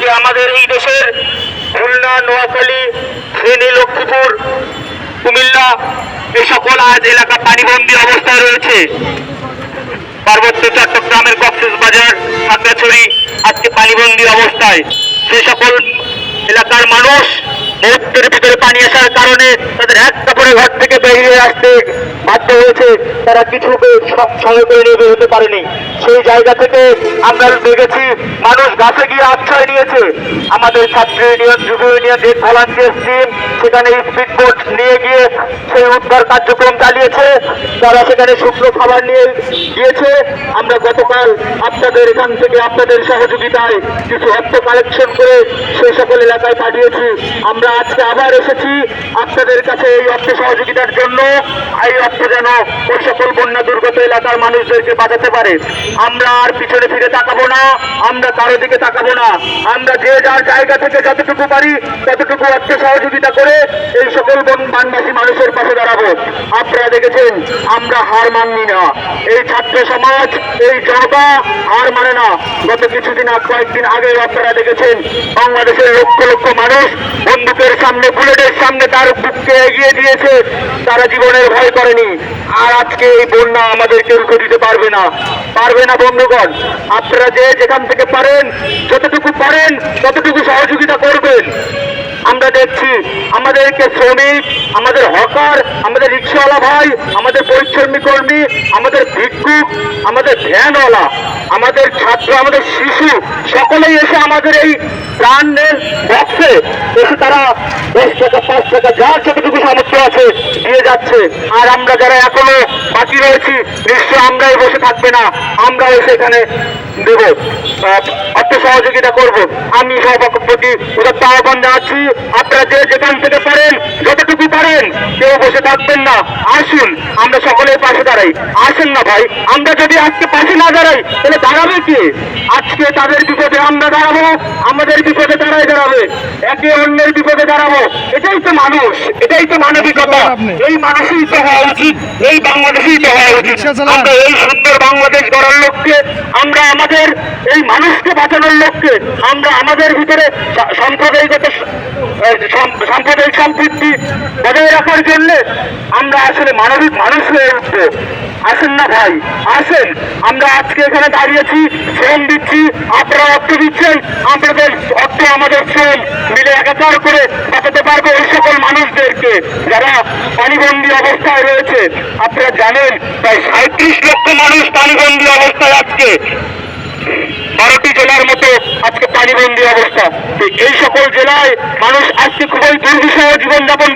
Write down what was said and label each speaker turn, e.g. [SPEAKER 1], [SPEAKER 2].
[SPEAKER 1] আজকে আমাদের এই দেশের খুলনা, নোয়াখালী, ফেনী, লক্ষ্মীপুর, কুমিল্লা এই সকল আজ এলাকা পানিবন্দী অবস্থায় রয়েছে। পার্বত্য চট্টগ্রামের কক্সেস বাজার, খাগড়াছড়ি আজকে পানিবন্দী অবস্থায়। সে সকল এলাকার মানুষ মুহূর্তের ভিতরে পানি আসার কারণে তাদের এক কাপড়ে ঘর থেকে বেরিয়ে আসতে বাধ্য হয়েছে, তারা কিছু সঙ্গে করে নিয়ে বের হতে পারেনি। সেই জায়গা থেকে আমরা দেখেছি, মানুষ গাছে গিয়ে আশ্রয় নিয়েছে। আমাদের ছাত্র ইউনিয়ন, যুব ইউনিয়ন ভলান্টিয়ার টিম সেখানে স্পিড বোট নিয়ে গিয়ে সেই উদ্ধার কার্যক্রম চালিয়েছে। তারা সেখানে শুকনো খাবার নিয়ে গিয়েছে। আমরা গতকাল আপনাদের এখান থেকে আপনাদের সহযোগিতায় কিছু অর্থ কালেকশন করে সেই সকল এলাকায় পাঠিয়েছি। আমরা আজকে আবার এসেছি আপনাদের কাছে এই অর্থ সহযোগিতার জন্য। এই অর্থ যেন ওই সকল বন্যা দুর্গত এলাকার মানুষদেরকে বাঁচাতে পারে। আমরা আর পিছনে ফিরে তাকাবো না। আমরা কারও দিকে তাকাবো না। আমরা যে যার জায়গা থেকে যতটুকু পারি, ততটুকু অর্থ সহযোগিতা করে এই সকল বন বানবাসী মানুষের পাশে দাঁড়াবো। আপনারা দেখেছেন, আমরা হার মাননি না। এই ছাত্র সমাজ, এই জনতা হার মানে না। গত কিছুদিন কয়েকদিন আগে আপনারা দেখেছেন, বাংলাদেশের লক্ষ লক্ষ মানুষ বন্দুকের সামনে, বুলেটের সামনে তার বুককে এগিয়ে দিয়েছে। তারা জীবনের ভয় করেনি। আর আজকে এই বন্যা আমাদেরকে রুখে দিতে পারবে না। পারবে না বন্ধুগণ, আপনারা যে যেখান থেকে পারেন, যতটুকু পারেন, ততটুকু সহযোগিতা করবেন। আমরা দেখছি আমাদেরকে শ্রমিক, আমাদের হকার, আমাদের রিক্সাওয়ালা ভাই, আমাদের পরিচ্ছন্ন কর্মী, আমাদের ভিক্ষুক, আমাদের ভ্যানওয়ালা, আমাদের ছাত্র, আমাদের শিশু, সকলেই এসে আমাদের এই প্রাণের বক্সে এসে তারা দশ টাকা, পাঁচ টাকা, যার যতটুকু সামর্থ্য আছে দিয়ে যাচ্ছে। আর আমরা যারা এখনও বাকি রয়েছি, নিশ্চয় আমরাই বসে থাকবে না। আমরাও সেখানে দেব। অর্থ সহযোগিতা করব। আমি সভাপতি উদাত্ত আহ্বান জানাচ্ছি। আপনারা যে যেখান থেকে পারেন যতটুকু পারেন কেউ বসে থাকবেন না। আসুন আমরা সকলের পাশে দাঁড়াই। আসেন না ভাই আমরা যদি আজকে পাশে না দাঁড়াই তাহলে দাঁড়াবে কে? আজকে তাদের বিপদে আমরা দাঁড়াবো আমাদের বিপদে তারাই দাঁড়াবে। একে অন্যের বিপদে দাঁড়াবো। এটাই তো মানুষ এটাই তো মানবিকতা। এই মানুষই তো হওয়া উচিত এই বাংলাদেশই তো হওয়া উচিত। আমরা এই সুন্দর বাংলাদেশ গড়ার লক্ষ্যে আমরা আমাদের এই মানুষকে বাঁচানোর লক্ষ্যে আমরা আমাদের ভিতরে সাম্প্রদায়িকতা সাম্প্রদায়িক সম্পৃক্তি বজায় রাখার জন্য আমরা আসলে মানবিক মানুষ হয়ে উঠবো। আসেন না ভাই, আসেন। আমরা আজকে এখানে দাঁড়িয়েছি শ্রম দিচ্ছি, আপনারা অর্থ দিচ্ছেন, আপনাদের অর্থ আমাদের শ্রম মিলে একাকার করে বাঁচাতে পারব ওই সকল মানুষদেরকে যারা পানিবন্দী অবস্থায় রয়েছে। আপনারা জানেন, প্রায় সাঁত্রিশ লক্ষ মানুষ পানিবন্দী অবস্থায় আজকে বারোটি জেলার মতো আজকে পানিবন্দী অবস্থা। এই সকল জেলায় মানুষ আজকে খুবই দুর্বিষহ জীবনযাপন